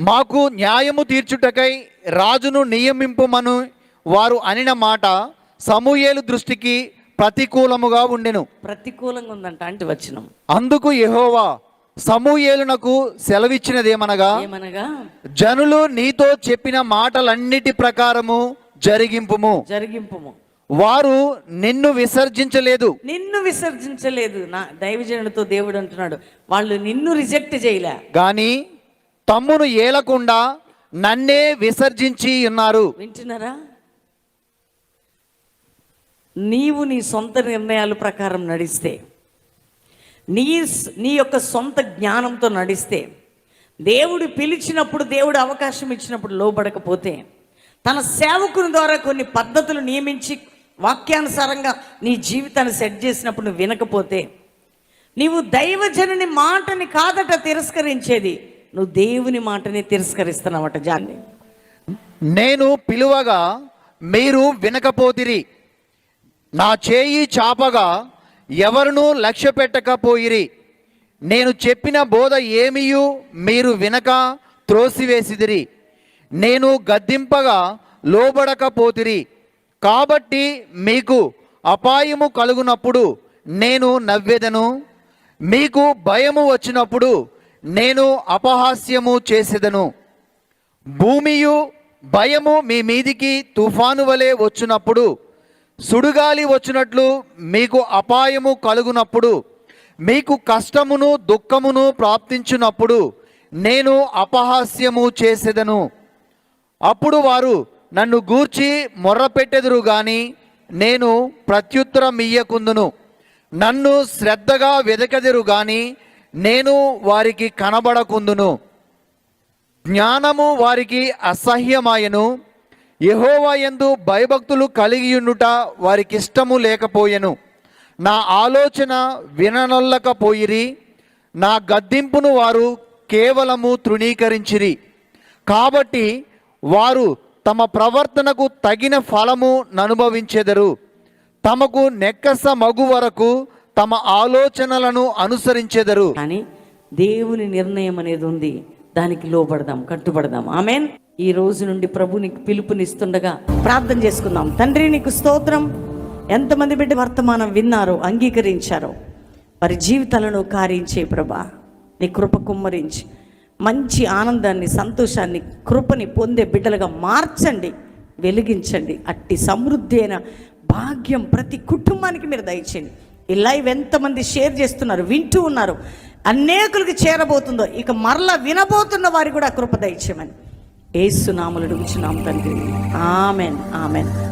మాకు న్యాయము తీర్చుటకై రాజును నియమింపుమను వారు అనిన మాట సమూయేలు దృష్టికి ప్రతికూలముగా ఉండెను. ప్రతికూలంగా ఉందంట అంటే వచ్చినం అందుకు యెహోవా సమూయేలునకు సెలవిచ్చినదేమనగా ఏమనగా జనులు నీతో చెప్పిన మాటలన్నిటి ప్రకారము జరిగింపుము. జరిగింపుము. వారు నిన్ను విసర్జించలేదు. నిన్ను విసర్జించలేదు. నా దైవజనుడితో దేవుడు అంటున్నాడు. వాళ్ళు నిన్ను రిజెక్ట్ చేయలే. గాని తమ్మును ఏలకుండా నన్నే విసర్జించి ఉన్నారు. వింటున్నారా? నీవు నీ సొంత నిర్ణయాల ప్రకారం నడిస్తే నీ నీ యొక్క సొంత జ్ఞానంతో నడిస్తే దేవుడు పిలిచినప్పుడు దేవుడు అవకాశం ఇచ్చినప్పుడు లోబడకపోతే తన సేవకుని ద్వారా కొన్ని పద్ధతులు నియమించి వాక్యానుసారంగా నీ జీవితాన్ని సెట్ చేసినప్పుడు నువ్వు వినకపోతే నీవు దైవజనుని మాటని కాదట తిరస్కరించేది నువ్వు దేవుని మాటని తిరస్కరిస్తున్నావట జాన్ని. నేను పిలువగా మీరు వినకపోతిరి. నా చేయి చాపగా ఎవరునూ లక్ష్య పెట్టకపోయిరి. నేను చెప్పిన బోధ ఏమియు మీరు వినక త్రోసివేసిదిరి. నేను గద్దింపగా లోబడకపోతిరి. కాబట్టి మీకు అపాయము కలుగునప్పుడు నేను నవ్వెదను. మీకు భయము వచ్చినప్పుడు నేను అపహాస్యము చేసేదను. భూమియు భయము మీ మీదికి తుఫాను వలె వచ్చినప్పుడు సుడుగాలి వచ్చినట్లు మీకు అపాయము కలుగునప్పుడు మీకు కష్టమును దుఃఖమును ప్రాప్తించినప్పుడు నేను అపహాస్యము చేసేదను. అప్పుడు వారు నన్ను గూర్చి మొర్రపెట్టెదురు గాని నేను ప్రత్యుత్తరం ఇయ్యకుందును నన్ను శ్రద్ధగా వెదకెదురు గాని నేను వారికి కనబడకుందును. జ్ఞానము వారికి అసహ్యమాయను. యహోవాయందు భయభక్తులు కలిగియుండుట వారికి ఇష్టము లేకపోయెను. నా ఆలోచన విననొల్లకపోయిరి. నా గద్దింపును వారు కేవలము తృణీకరించిరి. కాబట్టి వారు తమ ప్రవర్తనకు తగిన ఫలము ననుభవించెదరు. తమకు నెక్కస మగు వరకు తమ ఆలోచనలను అనుసరించెదరు. కానీ దేవుని నిర్ణయం అనేది ఉంది. దానికి లోబడదాం కట్టుబడదాం. ఆమెన్. ఈ రోజు నుండి ప్రభు నీకు పిలుపునిస్తుండగా ప్రార్థన చేసుకుందాం. తండ్రి నీకు స్తోత్రం. ఎంతమంది బిడ్డ వర్తమానం విన్నారో అంగీకరించారో వారి జీవితాలను కార్యించే ప్రభా నీ కృప కుమ్మరించి మంచి ఆనందాన్ని సంతోషాన్ని కృపని పొందే బిడ్డలుగా మార్చండి వెలిగించండి. అట్టి సమృద్ధి అయిన భాగ్యం ప్రతి కుటుంబానికి మీరు దయచేయండి. ఈ లైవ్ ఎంతమంది షేర్ చేస్తున్నారు వింటూ ఉన్నారు అనేకులకి చేరబోతుందో ఇక మరలా వినబోతున్న వారికి కూడా కృప దయచేయమని. ఏసునాములు అడుగుచున్నాం తండ్రి. Amen amen.